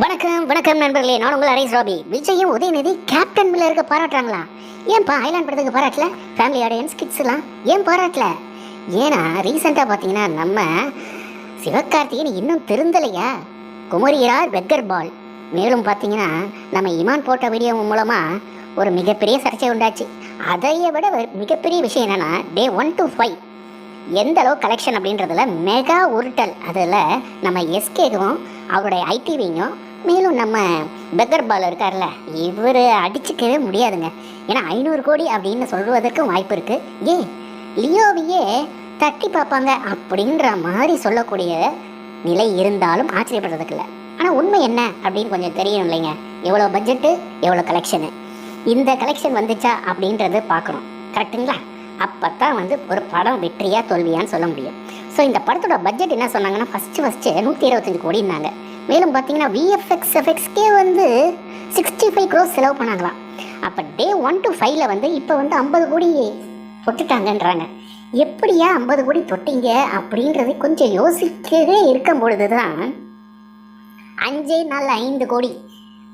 வணக்கம் வணக்கம் நண்பர்களே. நான் உங்கள் அரேஸ் ராபி. விஜயும் உதயநிதி கேப்டன் மில்ல இருக்க பாராட்டுறாங்களா? ஏன்பா ஐலாண்ட் படத்துக்கு பாராட்டல? ஃபேமிலி ஆடியன்ஸ் கிட்ஸ்லாம் ஏன் பாராட்டல? ஏன்னா ரீசெண்டாக பார்த்தீங்கன்னா நம்ம சிவகார்த்திகேயன் இன்னும் திருந்தலையா? குமரியரார் வெக்கர் பால். மேலும் பார்த்தீங்கன்னா நம்ம இமான் போட்ட வீடியோ மூலமாக ஒரு மிகப்பெரிய சர்ச்சை உண்டாச்சு. அதையை விட மிகப்பெரிய விஷயம் என்னென்னா டே ஒன் டு ஃபைவ் எந்த அளவு கலெக்ஷன் அப்படின்றதுல மெகா உருட்டல். அதில் நம்ம எஸ்கேவும் அவருடைய ஐடிவியும் மேலும் நம்ம பெக்கர் பால் இருக்கார்ல இவர் அடிச்சுக்கவே முடியாதுங்க. ஏன்னா ஐநூறு கோடி அப்படின்னு சொல்வதற்கும் வாய்ப்பு இருக்குது ஏன்? லியோவையே தட்டி பார்ப்பாங்க அப்படின்ற மாதிரி சொல்லக்கூடிய நிலை இருந்தாலும் ஆச்சரியப்படுறதுக்கு இல்லை. ஆனால் உண்மை என்ன அப்படின்னு கொஞ்சம் தெரியும் இல்லைங்க. எவ்வளோ பட்ஜெட்டு எவ்வளோ கலெக்ஷனு இந்த கலெக்ஷன் வந்துச்சா அப்படின்றது பார்க்கணும். கரெக்டுங்களா அப்போ தான் வந்து ஒரு படம் வெற்றியா தோல்வியான்னு சொல்ல முடியும். ஸோ இந்த படத்தோட பட்ஜெட் என்ன சொன்னாங்கன்னா ஃபஸ்ட்டு ஃபஸ்ட்டு நூற்றி இருபத்தஞ்சு கோடினாங்க மேலும் பார்த்தீங்கன்னா விஎஃப்எக்ஸ் எஃப்எக்ஸ்க்கே வந்து சிக்ஸ்டி ஃபைவ் க்ரோஸ் செலவு பண்ணாங்களாம். அப்போ டே ஒன் டு ஃபைவ்ல வந்து இப்போ வந்து ஐம்பது கோடி தொட்டுட்டாங்கன்றாங்க. எப்படியா ஐம்பது கோடி தொட்டீங்க அப்படின்றது கொஞ்சம் யோசிக்கவே இருக்கும் பொழுது தான் அஞ்சே நாளில் ஐந்து கோடி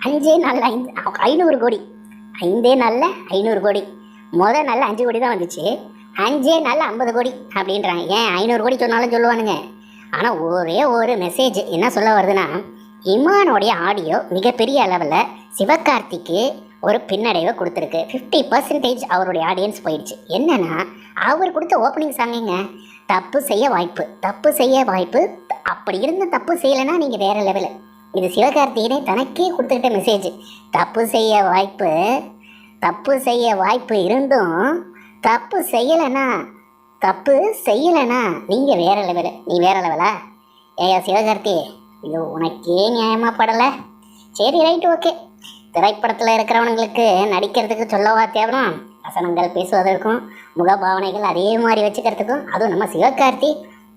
அஞ்சே நாளில் ஐந்து ஐநூறு கோடி ஐந்தே நாளில் ஐநூறு கோடி. முதல் நாள் அஞ்சு கோடி தான் வந்துச்சு. அஞ்சே நல்ல ஐம்பது கோடி அப்படின்றாங்க. ஏன் ஐநூறு கோடி சொன்னாலும் சொல்லுவானுங்க. ஆனால் ஒரே ஒரு மெசேஜ் என்ன சொல்ல வருதுன்னா இமானோடைய ஆடியோ மிகப்பெரிய அளவில் சிவகார்த்திக்கு ஒரு பின்னடைவை கொடுத்துருக்கு. ஃபிஃப்டி பர்சன்டேஜ் அவருடைய ஆடியன்ஸ் போயிடுச்சு. என்னென்னா அவர் கொடுத்த ஓப்பனிங் சாங்குங்க தப்பு செய்ய வாய்ப்பு தப்பு செய்ய வாய்ப்பு அப்படி இருந்து தப்பு செய்யலைன்னா நீங்கள் வேற லெவலு இது சிவகார்த்திகனே தனக்கே கொடுத்துக்கிட்ட மெசேஜ் தப்பு செய்ய வாய்ப்பு தப்பு செய்ய வாய்ப்பு இருந்தும் தப்பு செய்யலைனா தப்பு செய்யலைனா நீங்கள் வேற லெவலு நீ வேற லெவலா ஏயா சிவகார்த்தி ஐயோ உனக்கே நியாயமாக படலை? சரி ரைட்டு ஓகே திரைப்படத்தில் இருக்கிறவனுங்களுக்கு நடிக்கிறதுக்கு சொல்லவா தேவனும் வசனங்கள் பேசுவதற்கும் முகபாவனைகள் அதே மாதிரி வச்சுக்கிறதுக்கும் அதுவும் நம்ம சிவகார்த்தி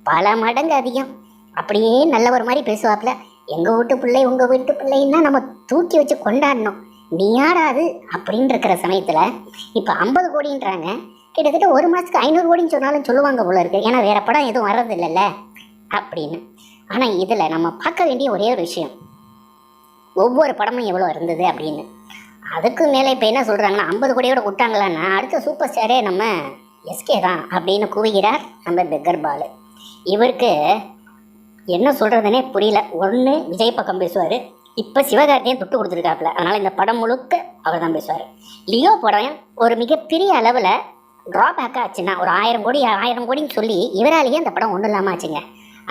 பல மடங்கு அதிகம். அப்படியே நல்லவர் மாதிரி பேசுவாப்புல. எங்கள் வீட்டு பிள்ளை உங்கள் வீட்டு பிள்ளைன்னா நம்ம தூக்கி வச்சு கொண்டாடணும். நீ யாராது அப்படின்னு இருக்கிற சமயத்தில் இப்போ ஐம்பது கோடின்றாங்க. கிட்டத்தட்ட ஒரு மாதத்துக்கு ஐநூறு கோடின்னு சொன்னாலும் சொல்லுவாங்க போல இருக்குது ஏன்னா வேற படம் எதுவும் வர்றது இல்லைல்ல அப்படின்னு. ஆனால் இதில் நம்ம பார்க்க வேண்டிய ஒரே ஒரு விஷயம். ஒவ்வொரு படமும் எவ்வளோ இருந்தது அப்படின்னு. அதுக்கு மேலே இப்போ என்ன சொல்கிறாங்கன்னா ஐம்பது கோடியோட விட்டாங்களான்னா அடுத்த சூப்பர் ஸ்டாரே நம்ம எஸ்கே தான் அப்படின்னு கூவுகிறார் நம்ம பெக்கர் பாலு. இவருக்கு என்ன சொல்கிறதுனே புரியல. ஒன்று விஜய் பக்கம் பேசுவார். இப்போ சிவகார்த்தியும் தொட்டு கொடுத்துருக்காப்புல. அதனால் இந்த படம் முழுக்க அவர் தான் பேசுவார். லியோ படம் ஒரு மிகப்பெரிய அளவில் ட்ராபேக் ஆச்சுன்னா ஒரு ஆயிரம் கோடி ஆயிரம் கோடின்னு சொல்லி இவராலேயே அந்த படம் ஒன்றும் இல்லாமல் ஆச்சுங்க.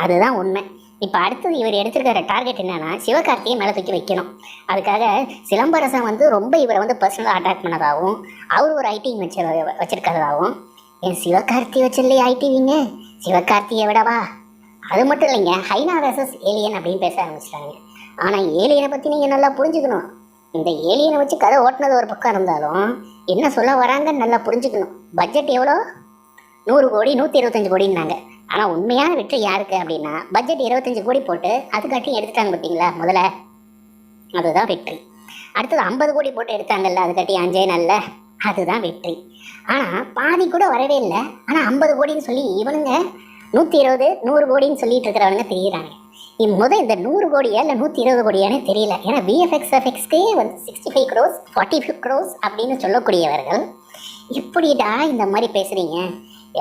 அதுதான் உண்மை. இப்போ அடுத்தது இவர் எடுத்திருக்கிற டார்கெட் என்னென்னா சிவகார்த்தியை மேலே தூக்கி வைக்கணும். அதுக்காக சிலம்பரசன் வந்து ரொம்ப இவரை வந்து பர்சனலாக அட்டாக் பண்ணதாகவும் அவர் ஒரு ஐடி வச்சு வச்சுருக்கிறதாகவும் என் சிவகார்த்தி வச்சிடலையே ஐடிவிங்க சிவகார்த்தியை விடவா? அது மட்டும் இல்லைங்க ஹைனா வெர்சஸ் ஏலியன் அப்படின்னு பேச ஆரம்பிச்சிட்டாங்க. ஆனால் ஏலியனை பற்றி நீங்கள் நல்லா புரிஞ்சுக்கணும். இந்த ஏலியனை வச்சு கதை ஓட்டினது ஒரு பக்கம் இருந்தாலும் என்ன சொல்ல வராங்கன்னு நல்லா புரிஞ்சுக்கணும். பட்ஜெட் எவ்வளோ? நூறு கோடி நூற்றி இருபத்தஞ்சி கோடின்னாங்க. ஆனால் உண்மையான வெற்றி யாருக்கு அப்படின்னா பட்ஜெட் இருபத்தஞ்சி கோடி போட்டு அதுக்காட்டி எடுத்துட்டாங்க பார்த்தீங்களா முதல்ல? அதுதான் வெற்றி. அடுத்தது ஐம்பது கோடி போட்டு எடுத்தாங்கல்ல அதுக்காட்டி அஞ்சே நல்ல அதுதான் வெற்றி. ஆனால் பாதி கூட வரவே இல்லை. ஆனால் ஐம்பது கோடின்னு சொல்லி இவனுங்க நூற்றி இருபது நூறு கோடின்னு சொல்லிட்டு இருக்கிறவனுங்க தெரியுறாங்க. முத இந்த நூறு கோடியா இல்லை நூற்றி இருபது கோடியானே தெரியல. ஏன்னா விஎஃப்எக்ஸ் எஃப்எக்ஸ்க்கே வந்து sixty five crores forty five crores அப்படின்னு சொல்லக்கூடியவர்கள். எப்படிடா இந்த மாதிரி பேசுகிறீங்க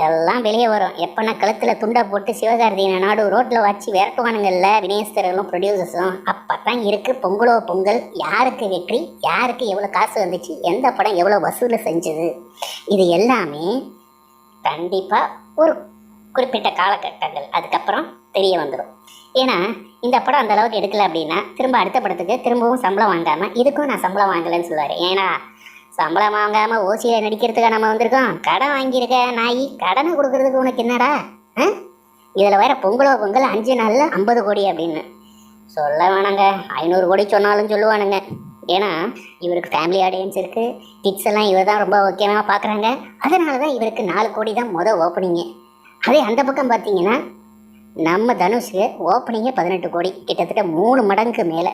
எல்லாம் வெளியே வரும். எப்போனா கழுத்தில் துண்டை போட்டு சிவகார்த்திகேயனை நாடு ரோட்டில் வச்சு விரட்டுவானுங்கள்ல வினயஸ்தர்களும் ப்ரொடியூசர்ஸும் அப்போ தான் இருக்குது பொங்கலோ பொங்கல். யாருக்கு வெற்றி? யாருக்கு எவ்வளோ காசு வந்துச்சு? எந்த படம் எவ்வளோ வசூல் செஞ்சது? இது எல்லாமே கண்டிப்பாக ஒரு குறிப்பிட்ட காலகட்டங்கள். அதுக்கப்புறம் தெரிய வந்துடும் ஏன்னா இந்த படம் அந்த அளவுக்கு எடுக்கல அப்படின்னா திரும்ப அடுத்த படத்துக்கு திரும்பவும் சம்பளம் வாங்காமல் இதுக்கும் நான் சம்பளம் வாங்கலைன்னு சொல்லுவார். ஏன்னா சம்பளம் வாங்காமல் ஓசியில் நடிக்கிறதுக்காக நம்ம வந்திருக்கோம். கடன் வாங்கியிருக்க நாய் கடனை கொடுக்கறதுக்கு உனக்கு என்னடா? ஆ? இதில் வேற பொங்கலோ பொங்கல் அஞ்சு நாளில் ஐம்பது கோடி அப்படின்னு. சொல்ல வேணாங்க. ஐநூறு கோடி சொன்னாலும் சொல்லுவானுங்க. ஏன்னா இவருக்கு ஃபேமிலி ஆடியன்ஸ் இருக்குது கிட்ஸ் எல்லாம் இவர் தான் ரொம்ப முக்கியமாக பார்க்குறாங்க அதனால தான் இவருக்கு நாலு கோடி தான் மொதல் ஓப்பனிங்கு அதே அந்த பக்கம் பார்த்தீங்கன்னா நம்ம தனுஷுக்கு ஓப்பனிங்கே பதினெட்டு கோடி. கிட்டத்தட்ட மூணு மடங்கு மேலே.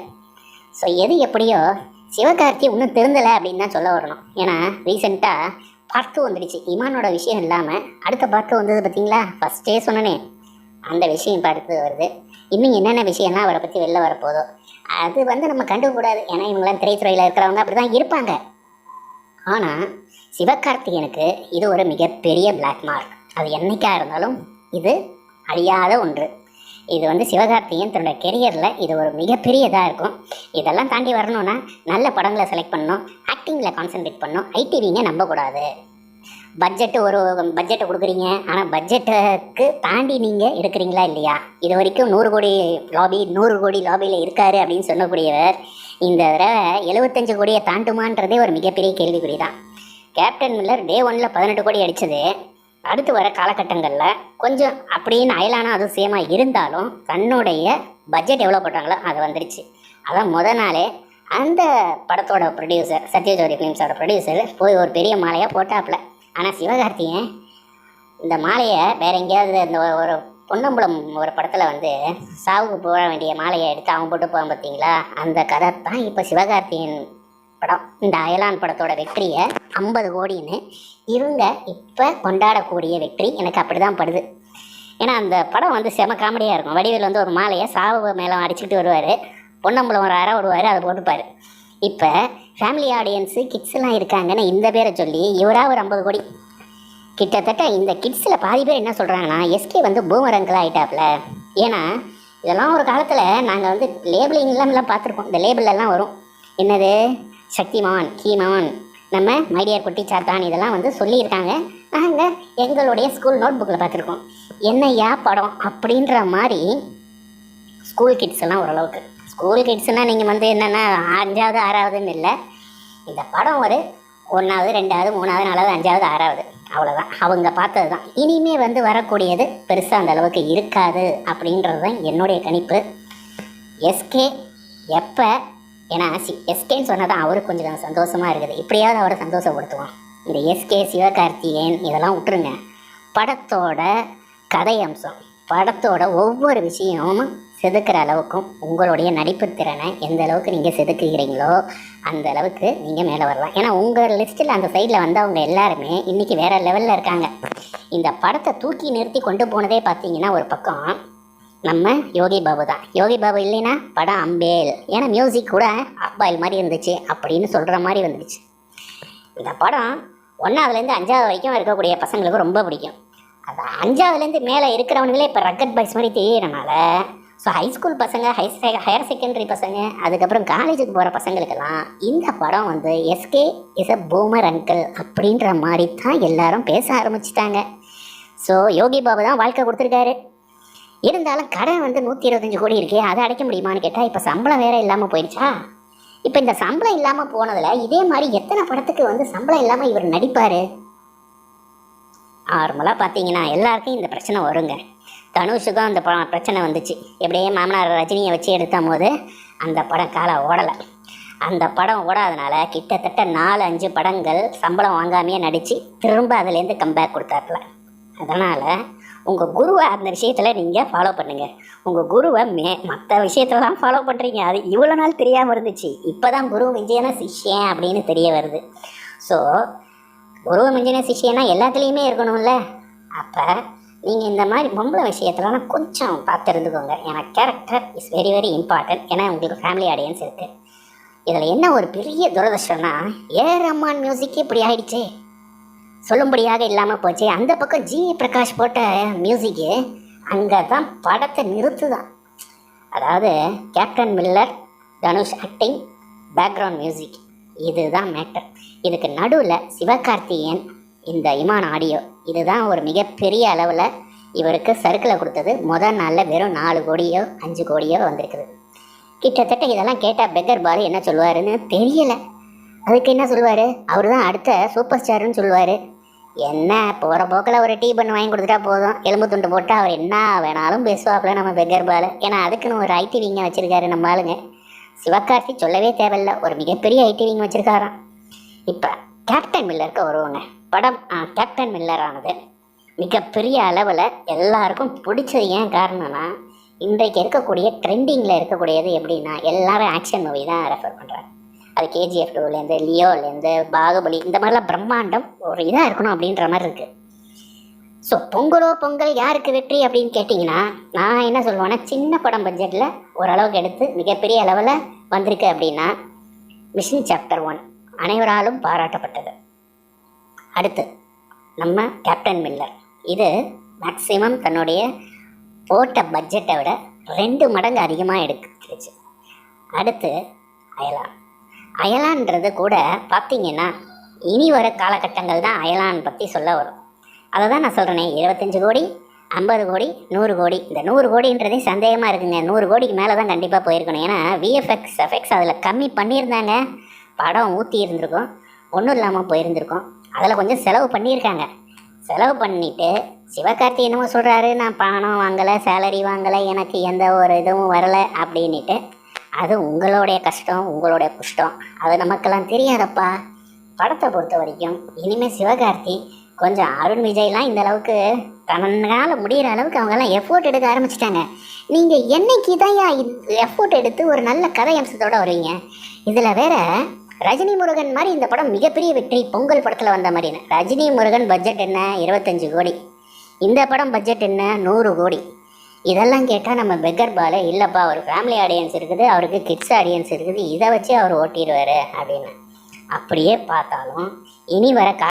ஸோ எது எப்படியோ சிவகார்த்தி இன்னும் திருந்தலை அப்படின்னு தான் சொல்ல வரணும். ஏன்னா ரீசெண்டாக பார்த்து வந்துடுச்சு. இமானோட விஷயம் இல்லாமல் அடுத்த பார்த்து வந்தது பார்த்தீங்களா? ஃபஸ்ட்டே சொன்னனே. அந்த விஷயம் பார்த்து வருது. இன்னும் என்னென்ன விஷயம்லாம் அவரை பற்றி வெளில வரப்போதோ. அது வந்து நம்ம கண்டுக்கூடாது ஏன்னா இவங்களாம் திரைத்துறையில் இருக்கிறவங்க அப்படி தான் இருப்பாங்க. ஆனால் சிவகார்த்திகனுக்கு இது ஒரு மிகப்பெரிய பிளாக் மார்க் அது என்றைக்காக இருந்தாலும் இது அழியாத ஒன்று. இது வந்து சிவகார்த்திகேயன் தன்னோட கெரியரில் இது ஒரு மிகப்பெரிய இதாக இருக்கும். இதெல்லாம் தாண்டி வரணும்னா நல்ல படங்களை செலக்ட் பண்ணணும் ஆக்டிங்கில் கான்சென்ட்ரேட் பண்ணணும். ஐடிவிங்க நம்பக்கூடாது. பட்ஜெட்டு ஒரு பட்ஜெட்டை கொடுக்குறீங்க. ஆனால் பட்ஜெட்டுக்கு தாண்டி நீங்கள் எடுக்கிறீங்களா இல்லையா? இது வரைக்கும் நூறு கோடி லாபி நூறு கோடி லாபியில் இருக்காரு அப்படின்னு சொல்லக்கூடியவர் இந்த தடவை எழுபத்தஞ்சு கோடியை தாண்டுமான்றதே ஒரு மிகப்பெரிய கேள்விக்குறி தான் கேப்டன் மில்லர் டே ஒனில் பதினெட்டு கோடி அடித்தது அடுத்து வர காலகட்டங்களில் கொஞ்சம் அப்படின்னு அயலான அதிசயமாக இருந்தாலும் தன்னுடைய பட்ஜெட் எவ்வளோ போட்டாங்களோ அது வந்துருச்சு. அதான் முத நாளே அந்த படத்தோட ப்ரொடியூசர் சத்யஜோதி ஃபிலிம்ஸோட ப்ரொடியூசர் போய் ஒரு பெரிய மாலையாக போட்டாப்புல. ஆனால் சிவகார்த்திகேயன் இந்த மாலையை வேற எங்கேயாவது இந்த ஒரு- ஒரு பொன்னம்பலம் ஒரு படத்தில் வந்து சாவுக்கு போக வேண்டிய மாலையை எடுத்து அவன் போட்டு போவான் பார்த்தீங்களா அந்த கதை தான் இப்போ சிவகார்த்திகேயன் படம். இந்த அயலான் படத்தோட வெற்றியை ஐம்பது கோடின்னு இவங்க இப்போ கொண்டாடக்கூடிய வெற்றி எனக்கு அப்படி தான் படுது. ஏன்னா அந்த படம் வந்து செம காமெடியாக இருக்கும். வடிவேல் வந்து ஒரு மாலையை சாவு மேலே அடிச்சுட்டு வருவார். பொன்னம்பலம் ஒரு அரை விடுவார் அதை போட்டுப்பார். இப்போ ஃபேமிலி ஆடியன்ஸு கிட்ஸ்லாம் இருக்காங்கன்னு இந்த பேரை சொல்லி இவராக ஒரு ஐம்பது கோடி. கிட்டத்தட்ட இந்த கிட்ஸில் பாதி பேர் என்ன சொல்கிறாங்கன்னா எஸ்கே வந்து பூமரங்களாக ஆகிட்டாப்ல ஏன்னா இதெல்லாம் ஒரு காலத்தில் நாங்கள் வந்து லேபிளிங்லாம் எல்லாம் பார்த்துருக்கோம் இந்த லேபிளெல்லாம் எல்லாம் வரும். என்னது? சக்திமான் கீமான் நம்ம மைடியர் குட்டி சாத்தான் இதெல்லாம் வந்து சொல்லியிருக்காங்க. நாங்கள் எங்களுடைய ஸ்கூல் நோட் புக்கில் பார்த்துருக்கோம். என்னையா படம் அப்படின்ற மாதிரி ஸ்கூல் கிட்ஸ் எல்லாம் ஓரளவுக்கு. ஸ்கூல் கிட்ஸ்னால் நீங்கள் வந்து என்னென்னா அஞ்சாவது ஆறாவதுன்னு இல்லை. இந்த படம் ஒரு ஒன்றாவது ரெண்டாவது மூணாவது நாலாவது அஞ்சாவது ஆறாவது. அவ்வளோதான் அவங்க பார்த்தது தான் இனிமே வந்து வரக்கூடியது பெருசாக அந்த அளவுக்கு இருக்காது அப்படின்றது தான் என்னுடைய கணிப்பு. எஸ்கே எப்போ ஏன்னா சி எஸ்கேன்னு சொன்னால் தான் அவருக்கு கொஞ்சம் சந்தோஷமாக இருக்குது. இப்படியாவது அவரை சந்தோஷப்படுத்துவோம். இந்த எஸ்கே சிவகார்த்திகேயன் இதெல்லாம் விட்டுருங்க. படத்தோட கதை அம்சம். படத்தோட ஒவ்வொரு விஷயமும் செதுக்கிற அளவுக்கும் உங்களுடைய நடிப்பு திறனை எந்த அளவுக்கு நீங்கள் செதுக்குகிறீங்களோ அந்த அளவுக்கு நீங்கள் மேலே வரலாம். ஏன்னா உங்கள் லிஸ்ட்டில் அந்த சைடில் வந்தவங்க எல்லாருமே இன்றைக்கி வேறு லெவலில் இருக்காங்க. இந்த படத்தை தூக்கி நிறுத்தி கொண்டு போனதே பார்த்தீங்கன்னா ஒரு பக்கம் நம்ம யோகி பாபு தான். யோகி பாபு இல்லைன்னா படம் அம்பேல். ஏன்னா மியூசிக் கூட அப்பாயில் மாதிரி இருந்துச்சு அப்படின்னு சொல்கிற மாதிரி வந்துடுச்சு இந்த படம் ஒன்றாவதுலேருந்து அஞ்சாவது வரைக்கும் இருக்கக்கூடிய பசங்களுக்கு ரொம்ப பிடிக்கும். அது அஞ்சாவதுலேருந்து மேலே இருக்கிறவனுங்களே இப்போ ரக்கட் பாய்ஸ் மாதிரி தெரியறனால ஸோ ஹைஸ்கூல் பசங்க ஹை ஹையர் செகண்டரி பசங்க அதுக்கப்புறம் காலேஜுக்கு போகிற பசங்களுக்கெல்லாம் இந்த படம் வந்து SK is a boomer uncle அப்படின்ற மாதிரி தான் எல்லாரும் பேச ஆரம்பிச்சிட்டாங்க. ஸோ யோகி பாபு தான் வாழ்க்கை கொடுத்துருக்காரு. இருந்தாலும் கடன் வந்து நூற்றி இருபத்தஞ்சு கோடி இருக்கே அதை அடைக்க முடியுமான்னு கேட்டால் இப்போ சம்பளம் வேற இல்லாமல் போயிடுச்சா? இப்போ இந்த சம்பளம் இல்லாமல் போனதில் இதே மாதிரி எத்தனை படத்துக்கு வந்து சம்பளம் இல்லாமல் இவர் நடிப்பார்? நார்மலாக பார்த்தீங்கன்னா எல்லாருக்கும் இந்த பிரச்சனை வருங்க. தனுஷுக்கும் அந்த படம் பிரச்சனை வந்துச்சு. எப்படியே மாமனார் ரஜினியை வச்சு எடுத்த போது அந்த படம் காலை ஓடலை. அந்த படம் ஓடாதனால கிட்டத்தட்ட நாலு அஞ்சு படங்கள் சம்பளம் வாங்காமையே நடித்து திரும்ப அதுலேருந்து கம்பேக் கொடுத்தாப்புல. அதனால் உங்கள் குருவை அந்த விஷயத்தில் நீங்கள் ஃபாலோ பண்ணுங்கள் உங்கள் குருவை மே மற்ற விஷயத்துலலாம் ஃபாலோ பண்ணுறீங்க அது இவ்வளோ நாள் தெரியாமல் இருந்துச்சு. இப்போ தான் குரு விஜயன சிஷ்யன் அப்படின்னு தெரிய வருது. ஸோ குரு மிஞ்சின சிஷியனா எல்லாத்துலேயுமே இருக்கணும்ல? அப்போ நீங்கள் இந்த மாதிரி பொம்பளை விஷயத்துலலாம் கொஞ்சம் பார்த்து இருந்துக்கோங்க. ஏன்னா character is very very important ஏன்னா உங்களுக்கு ஃபேமிலி ஆடியன்ஸ் இருக்குது இதில் என்ன ஒரு பெரிய துரதிருஷ்டம்னா ஏ ரஹ்மான் மியூசிக்கே இப்படி ஆகிடுச்சே சொல்லும்படியாக இல்லாமல் போச்சு. அந்த பக்கம் ஜி பிரகாஷ் போட்ட மியூசிக்கு அங்கே தான் படத்தை நிறுத்துதான். அதாவது captain miller Dhanush acting background music இதுதான் மேட்டர் இதுக்கு நடுவில் சிவகார்த்திகேயன் இந்த இமான் ஆடியோ இதுதான் ஒரு மிகப்பெரிய அளவில் இவருக்கு சர்க்கிளை கொடுத்தது. முதல் நாளில் வெறும் நாலு கோடியோ அஞ்சு கோடியோ வந்திருக்குது. கிட்டத்தட்ட இதெல்லாம் கேட்டால் பெக்கர் பாலு என்ன சொல்லுவாருன்னு தெரியலை. அதுக்கு என்ன சொல்லுவார்? அவர் தான் அடுத்த சூப்பர் ஸ்டாருன்னு சொல்லுவார். என்ன போகிற போக்கில் ஒரு டீ பண்ணு வாங்கி கொடுத்துட்டா போதும். எலும்பு துண்டு போட்டு அவர் என்ன வேணாலும் பேசுவாப்பில் நம்ம பெக்கர் பாலு ஏன்னா அதுக்குன்னு ஒரு ஐடி விங்க வச்சுருக்காரு நம்ம ஆளுங்க. சிவகார்த்தி சொல்லவே தேவையில்ல. ஒரு மிகப்பெரிய ஐடி விங் வச்சுருக்காராம். இப்போ கேப்டன் மில்லருக்கு வருவோங்க. படம் ஆ, கேப்டன் மில்லர் ஆனது மிகப்பெரிய அளவில் எல்லாருக்கும் பிடிச்சது ஏன் காரணம்னா இன்றைக்கு இருக்கக்கூடிய ட்ரெண்டிங்கில் இருக்கக்கூடியது எப்படின்னா எல்லாரும் ஆக்ஷன் மூவி தான் ரெஃபர் பண்ணுறாங்க அது கேஜிஎஃப் டூலேருந்து லியோலேருந்து பாகுபலி இந்த மாதிரிலாம் பிரம்மாண்டம் ஒரு இதாக இருக்கணும் அப்படின்ற மாதிரி இருக்குது ஸோ பொங்கலோ பொங்கல் யாருக்கு வெற்றி அப்படின்னு கேட்டிங்கன்னா நான் என்ன சொல்லுவேன்னா சின்ன படம் பட்ஜெட்டில் ஓரளவுக்கு எடுத்து மிகப்பெரிய அளவில் வந்திருக்கு அப்படின்னா மிஷின் சாப்டர் ஒன் அனைவராலும் பாராட்டப்பட்டது. அடுத்து நம்ம கேப்டன் மில்லர் இது மேக்ஸிமம் தன்னுடைய போட்ட பட்ஜெட்டை விட ரெண்டு மடங்கு அதிகமாக எடுத்துருச்சு. அடுத்து அயலான். அயலான்றது கூட பார்த்தீங்கன்னா இனி வர காலகட்டங்கள் தான் அயலான் பற்றி சொல்ல வரும். அதை தான் நான் சொல்கிறேனே இருபத்தஞ்சு கோடி ஐம்பது கோடி நூறு கோடி. இந்த நூறு கோடின்றதே சந்தேகமாக இருக்குங்க. நூறு கோடிக்கு மேலே தான் கண்டிப்பாக போயிருக்கணும். ஏன்னா விஎஃப்எக்ஸ் எஃபெக்ட்ஸ் அதில் கம்மி பண்ணியிருந்தாங்க. படம் ஊற்றி இருந்திருக்கும். ஒன்றும் இல்லாமல் போயிருந்திருக்கும். அதில் கொஞ்சம் செலவு பண்ணியிருக்காங்க. செலவு பண்ணிவிட்டு சிவகார்த்தி என்னமோ சொல்கிறாரு நான் பணம் வாங்கலை சேலரி வாங்கலை எனக்கு எந்த ஒரு இதுவும் வரலை அப்படின்ட்டு அது உங்களுடைய கஷ்டம் உங்களுடைய குஷ்டம். அது நமக்கெல்லாம் தெரியாதப்பா. படத்தை பொறுத்த வரைக்கும் இனிமேல் சிவகார்த்தி கொஞ்சம் அருண் விஜய்லாம் இந்த அளவுக்கு தன்னால் முடிகிற அளவுக்கு அவங்கெல்லாம் எஃபோர்ட் எடுக்க ஆரம்பிச்சிட்டாங்க. நீங்கள் என்னைக்கு தான் எஃபோர்ட் எடுத்து ஒரு நல்ல கதை அம்சத்தோடு வருவீங்க இதில் வேற ரஜினி முருகன் மாதிரி இந்த படம் மிகப்பெரிய வெற்றி பொங்கல் படத்தில் வந்த மாதிரின்னு. ரஜினி முருகன் பட்ஜெட் என்ன? இருபத்தஞ்சு கோடி. இந்த படம் பட்ஜெட் என்ன? நூறு கோடி. இதெல்லாம் கேட்டால் நம்ம பெக்கர் பாலு இல்லைப்பா ஒரு ஃபேமிலி ஆடியன்ஸ் இருக்குது அவருக்கு கிட்ஸ் ஆடியன்ஸ் இருக்குது இதை வச்சு அவர் ஓட்டிடுவார் அப்படின்னு. அப்படியே பார்த்தாலும் இனி வர கா